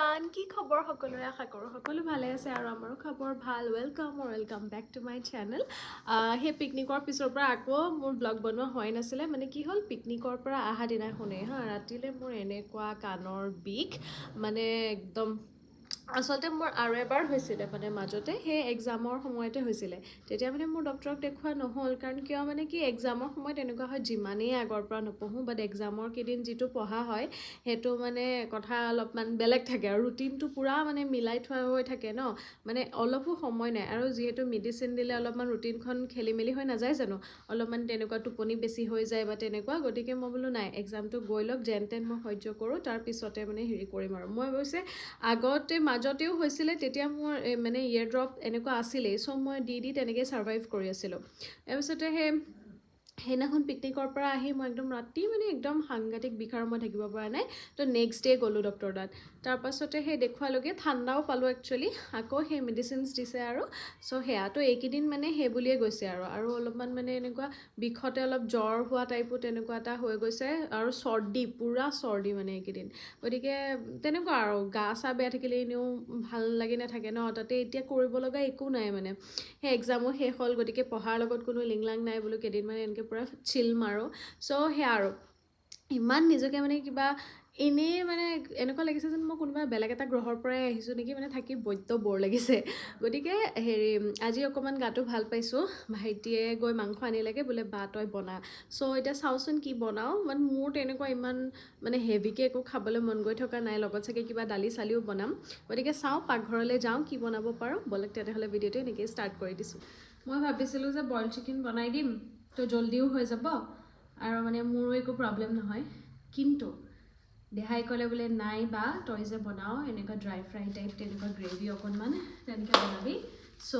Everyone কি খবৰ সকলোৰে? আশা কৰোঁ সকলো ভালে আছে আৰু আমাৰো খবৰ ভাল। Welcome welcome back to my channel সেই পিকনিকৰ পিছৰ পৰা আকৌ মোৰ ব্লগ বনোৱা হোৱাই নাছিলে। মানে কি হ'ল পিকনিকৰ পৰা অহা দিনাখনেই হা ৰাতিলৈ মোৰ এনেকুৱা কাণৰ বিষ। মানে একদম আচলতে মোৰ আৰু এবাৰ হৈছিলে মানে মাজতে। সেই এক্সামৰ সময়তে হৈছিলে। তেতিয়া মানে মোৰ ডক্টৰক দেখুওৱা নহ'ল কাৰণ কিয় মানে কি এক্সামৰ সময়ত এনেকুৱা হয় যিমানেই আগৰ পৰা নপঢ়োঁ বাট এক্সামৰ কেইদিন যিটো পঢ়া হয় সেইটো মানে কথা অলপমান বেলেগ থাকে আৰু ৰুটিনটো পূৰা মানে মিলাই থোৱা হৈ থাকে ন। মানে অলপো সময় নাই আৰু যিহেতু মেডিচিন দিলে অলপমান ৰুটিনখন খেলি মেলি হৈ নাযায় জানো? অলপমান তেনেকুৱা টোপনি বেছি হৈ যায় বা তেনেকুৱা গতিকে মই বোলো নাই এক্সামটো গৈ লওক যেন তেন মই সহ্য কৰোঁ তাৰপিছতে মানে হেৰি কৰিম আৰু। মই অৱশ্যে আগতে মাজতেও হৈছিলে তেতিয়া মোৰ মানে ইয়েৰ ড্ৰপ এনেকুৱা আছিলেই। চ' মই দি দি তেনেকৈ ছাৰ্ভাইভ কৰি আছিলোঁ। তাৰপিছতে সেই সেইদিনাখন পিকনিকৰ পৰা আহি মই একদম ৰাতি মানে একদম সাংঘাতিক বিষাৰ মই থাকিব পৰা নাই। তো নেক্সট ডে' গ'লোঁ ডক্টৰ তাত। তাৰপাছতে সেই দেখুৱালৈকে ঠাণ্ডাও পালোঁ একচুৱেলি আকৌ সেই মেডিচিনছ দিছে আৰু। চ' সেয়াতো এইকেইদিন মানে সেই বুলিয়ে গৈছে আৰু। আৰু অলপমান মানে এনেকুৱা বিষতে অলপ জ্বৰ হোৱা টাইপো তেনেকুৱা এটা হৈ গৈছে। আৰু চৰ্দি পূৰা চৰ্দি মানে এইকেইদিন। গতিকে তেনেকুৱা আৰু গা চা বেয়া থাকিলে এনেও ভাল লাগি নাথাকে ন। তাতে এতিয়া কৰিব লগা একো নাই মানে। সেই এক্সামো শেষ হ'ল গতিকে পঢ়াৰ লগত কোনো লিংলাং নাই বোলো। কেইদিনমান এনেকৈ পূৰা চিল মাৰোঁ। চ' সেয়া আৰু। ইমান নিজকে মানে কিবা এনেই মানে এনেকুৱা লাগিছে যেন মই কোনোবা বেলেগ এটা গ্ৰহৰ পৰাই আহিছোঁ নেকি মানে থাকি বৈদ্য বৰ লাগিছে। গতিকে হেৰি আজি অকণমান গাটো ভাল পাইছোঁ। ভাইটিয়ে গৈ মাংস আনিলেগৈ বোলে বা তই বনা। চ' এতিয়া চাওঁচোন কি বনাওঁ। মানে মোৰ তেনেকুৱা ইমান মানে হেভিকৈ একো খাবলৈ মন গৈ থকা নাই। লগত চাগে কিবা দালি চালিও বনাম। গতিকে চাওঁ পাকঘৰলৈ যাওঁ কি বনাব পাৰোঁ। বলক তেতিয়াহ'লে ভিডিঅ'টো এনেকেই ষ্টাৰ্ট কৰি দিছোঁ। মই ভাবিছিলোঁ যে বইল চিকেন বনাই দিম। তো জল্দিও হৈ যাব আৰু মানে মোৰো একো প্ৰব্লেম নহয়। কিন্তু দেহাই ক'লে বোলে নাই বা তই যে বনাওঁ এনেকুৱা ড্ৰাই ফ্ৰাই টাইপ তেনেকুৱা গ্ৰেভি অকণমান তেনেকৈ বনাবি। চ'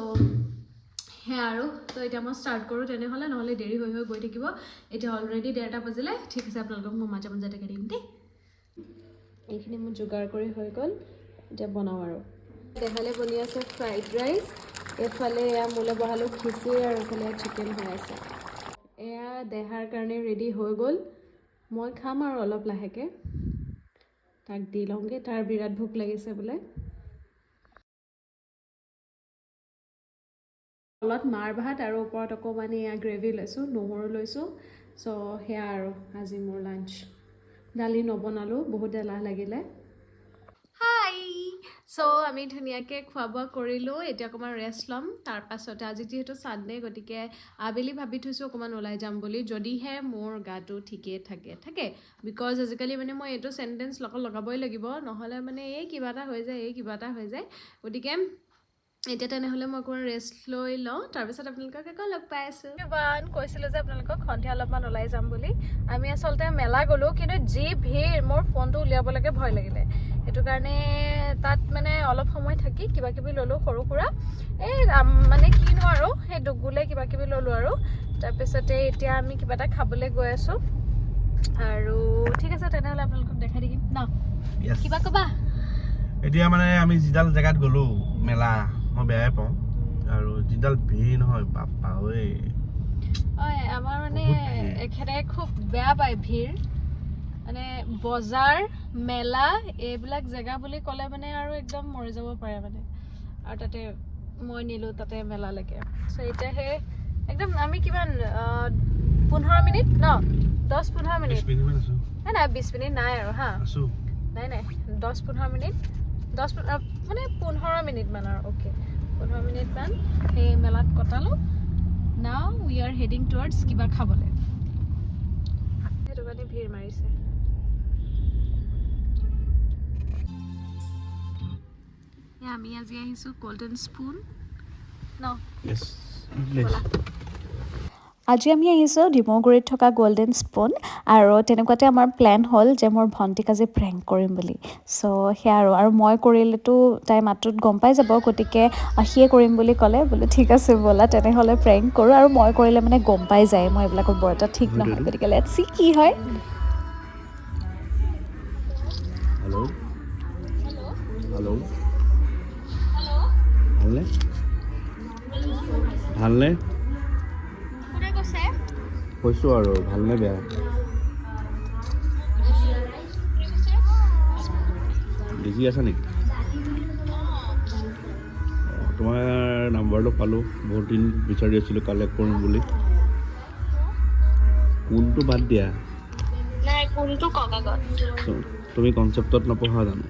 সেয়া আৰু। তো এতিয়া মই ষ্টাৰ্ট কৰোঁ তেনেহ'লে নহ'লে দেৰি হৈ হৈ গৈ থাকিব। এতিয়া অলৰেডি ডেৰটা বাজিলে। ঠিক আছে আপোনালোকক মই মাজে মাজে দেখাই দিম দেই। এইখিনি মোৰ যোগাৰ কৰি হৈ গ'ল। এতিয়া বনাওঁ আৰু। দেহালে বনি আছে ফ্ৰাইড ৰাইচ এইফালে এয়া মোলে বহালোঁ খিচিৰি আৰু এইফালে চিকেন হৈ আছে দেহাৰ কাৰণে ৰেডি হৈ গ'ল। মই খাম আৰু অলপ লাহেকৈ। তাক দি লওঁগৈ। তাৰ বিৰাট ভোক লাগিছে বোলে। তলত মাৰ ভাত আৰু ওপৰত অকণমান এয়া গ্ৰেভি লৈছোঁ নহৰু লৈছোঁ। চ' সেয়া আৰু আজি মোৰ লাঞ্চ। দালি নবনালোঁ বহুত এলাহ লাগিলে। চ' আমি ধুনীয়াকৈ খোৱা বোৱা কৰিলোঁ এতিয়া অকণমান ৰেষ্ট ল'ম। তাৰপাছতে আজি যিহেতু ছানডে গতিকে আবেলি ভাবি থৈছোঁ অকণমান ওলাই যাম বুলি যদিহে মোৰ গাটো ঠিকেই থাকে থাকে। বিকজ আজিকালি মানে মই এইটো চেণ্টেঞ্চ লগত লগাবই লাগিব নহ'লে মানে এই কিবা এটা হৈ যায় এই কিবা এটা হৈ যায়। গতিকে এতিয়া তেনেহ'লে মই অকণমান ৰেষ্ট লৈ লওঁ। তাৰপিছত আপোনালোকক আকৌ লগ পাই আছোঁ। বান কৈছিলোঁ যে আপোনালোকক সন্ধিয়া অলপমান ওলাই যাম বুলি। আমি আচলতে মেলা গ'লোঁ কিন্তু যি ভিৰ মোৰ ফোনটো উলিয়াবলৈকে ভয় লাগিলে। সেইটো কাৰণে তাত মানে অলপ সময় থাকি কিবা কিবি ল'লোঁ সৰু সুৰা। এই মানে কিনো আৰু সেই দুগুলে কিবা কিবি ল'লোঁ আৰু। তাৰপিছতে এতিয়া আমি কিবা এটা খাবলৈ গৈ আছোঁ। আৰু ঠিক আছে তেনেহ'লে আপোনালোকক দেখাই থাকিম ন. কিবা ক'বা? এতিয়া মানে আমি যিডাল জেগাত গ'লো মেলা মই বেয়াই পাওঁ। আৰু যিডাল ভিৰ নহয় বাপা ঐ। আমাৰ মানে। এখেতে খুব বেয়া পায় ভিৰ। মানে বজাৰ মেলা এইবিলাক জেগা বুলি ক'লে মানে আৰু একদম মৰি যাব পাৰে মানে। আৰু তাতে মই নিলোঁ তাতে মেলালৈকে। চ' এতিয়া সেই একদম আমি কিমান পোন্ধৰ মিনিট ন? দহ পোন্ধৰ মিনিট। নাই নাই বিছ মিনিট নাই আৰু হা। নাই নাই দহ পোন্ধৰ মিনিট। দহ মানে পোন্ধৰ মিনিটমান আৰু অ'কে পোন্ধৰ মিনিটমান সেই মেলাত কটালোঁ। Now we are heading towards কিবা খাবলৈ। সেইটো কাৰণে ভিৰ মাৰিছে। আমি আজি আহিছোঁ গল্ডেন স্পুন ন য়েছ আজি আমি আহিছোঁ ডিমৌগুৰিত থকা গল্ডেন স্পুন আৰু তেনেকুৱাতে আমাৰ প্লেন হ'ল যে মোৰ ভণ্টিক আজি প্ৰেংক কৰিম বুলি। চ' সেয়া আৰু আৰু মই কৰিলেতো তাই মাতটোত গম পাই যাব গতিকে আহ, সিয়ে কৰিম বুলি ক'লে। বোলো ঠিক আছে ব'লা তেনেহ'লে প্ৰেংক কৰোঁ আৰু মই কৰিলে মানে গম পাই যায় মই এইবিলাকত বৰ এটা ঠিক নহয়। গতিকে লেট চি কি হয়। হেল্ল' হেল্ল' ভালনে? ভালনে? কৈছে? আৰু ভালনে বেয়া? বিজি আছা নেকি? তোমাৰ নাম্বাৰটো পালোঁ বহুত দিন বিচাৰি আছিলোঁ কালেক্ট কৰিম বুলি। কোনটো বাদ দিয়া? তুমি কনচেপ্টত নপঢ়া জানো?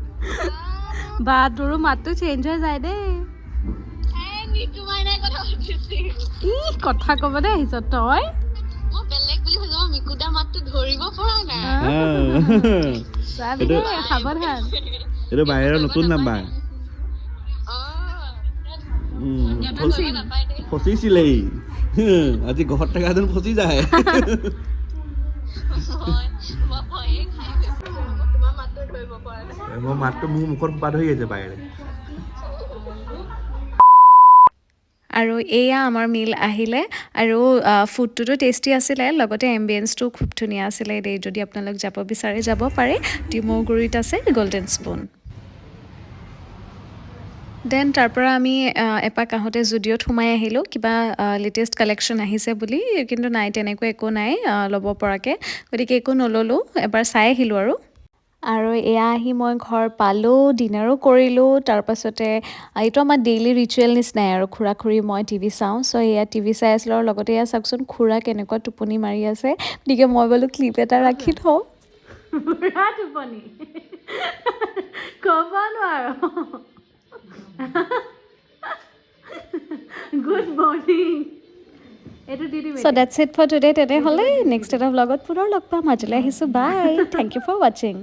বা তোৰো মাতটো চেঞ্জ হৈ যায় দেই। কথা সুধিছিল ই কথা ক'বলৈ আহিছ তই। দেই সাৱধান। এইটো বাহিৰৰ নতুন নাম্বাৰ। দেই ফচিছিলেই। আজি ঘৰত থকা ফচি যায়। মোৰ মাতটো মোৰ মুখত ধৰি আছে আৰু এয়া আমাৰ মিল আহিলে আৰু ফুডটোতো টেষ্টি আছিলে লগতে এম্বিয়েঞ্চটো খুব ধুনীয়া আছিলে দেই যদি আপোনালোক যাব বিচাৰে যাব পাৰে। ডিমৌগুৰিত আছে গল্ডেন স্পুন দেন তাৰ পৰা আমি এপাক আহোঁতে জুডিঅ'ত সোমাই আহিলোঁ। কিবা লেটেষ্ট কালেকশ্যন আহিছে বুলি কিন্তু নাই তেনেকুৱা একো নাই ল'ব পৰাকৈ। গতিকে একো নল'লোঁ এবাৰ চাই আহিলোঁ আৰু। আৰু এয়া আহি মই ঘৰ পালোঁ ডিনাৰো কৰিলোঁ তাৰপাছতে এইটো আমাৰ ডেইলি ৰিচুৱেল নিচিনাই আৰু খুৰা খুৰী মই টিভি চাওঁ চ' এয়া টিভি চাই আছিলোঁ আৰু লগতে এয়া চাওকচোন খুৰা কেনেকুৱা টোপনি মাৰি আছে। গতিকে মই বোলো ক্লিপ এটা ৰাখি থওঁ। পুৰা টোপনি? ক'ব নোৱাৰো। Good morning so' that's it for today তেনেহ'লে নেক্সট এটা ব্লগত পুনৰ লগ পাম। আজিলৈ আহিছোঁ বাই থেংক ইউ ফৰ ৱাচিং